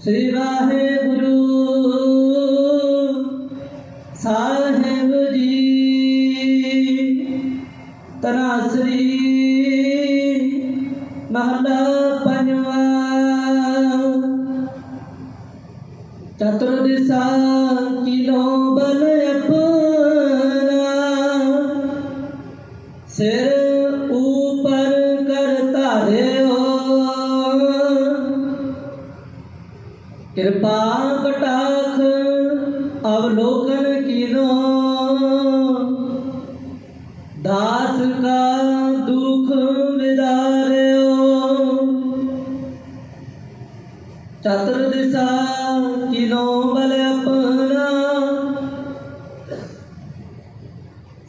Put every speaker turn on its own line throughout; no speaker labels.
ਸ੍ਰੀ ਵਾਹਿਗੁਰੂ ਸਾਹਿਬ ਜੀ ਤਰਾਸਰੀ ਮਹਲਾ ਪੰਜਵਾ ਚਤੁਰ ਦਿਸ਼ਾ ਕਿਲੋ ਬਲ ਅਪਨਾ ਕਿਰਪਾ ਕਟਾਖ ਅਵਲੋਕਨ ਕੀਨੋ। ਦਾਸ ਕਾ ਦੁਖ ਵਿਦਾਰਿਓ ਚਤੁਰ ਦਿਸ਼ਾ ਕਿਨੋ ਬਲ ਆਪਣਾ।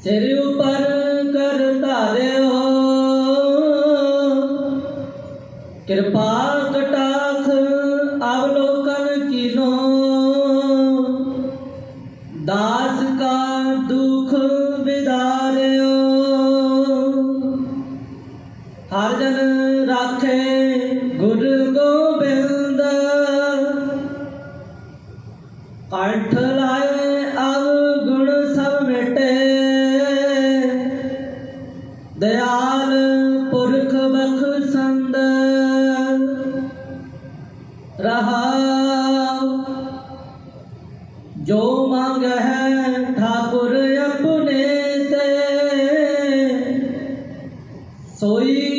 ਸਿਰ ਉਪਰ ਕਰ ਧਾਰਿਓ। ਕਿਰਪਾ ਕਟਾਖ ਰਾਖੇ ਗੁਰ ਗੋਬਿੰਦ। ਕੰਠ ਲਾਏ ਅਵ ਗੁਣ ਸਭ ਮਿਟੇ। ਦਇਆਲ ਪੁਰਖ ਬਖਸ਼ੰਦ ਰਹਾ ਜੋ ਮੰਗ ਹੈ ਠਾਕੁਰ ਆਪਣੇ ਤੇ ਸੋਈ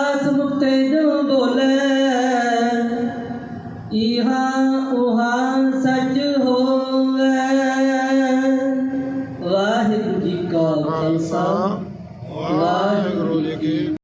ਇਹਾਂ ਉਹਾਂ ਸੱਚ ਹੋਵੇ। ਵਾਹਿਗੁਰੂ ਜੀ ਕਾ ਖਾਲਸਾ।
ਵਾਹਿਗੁਰੂ ਜੀ ਕੀ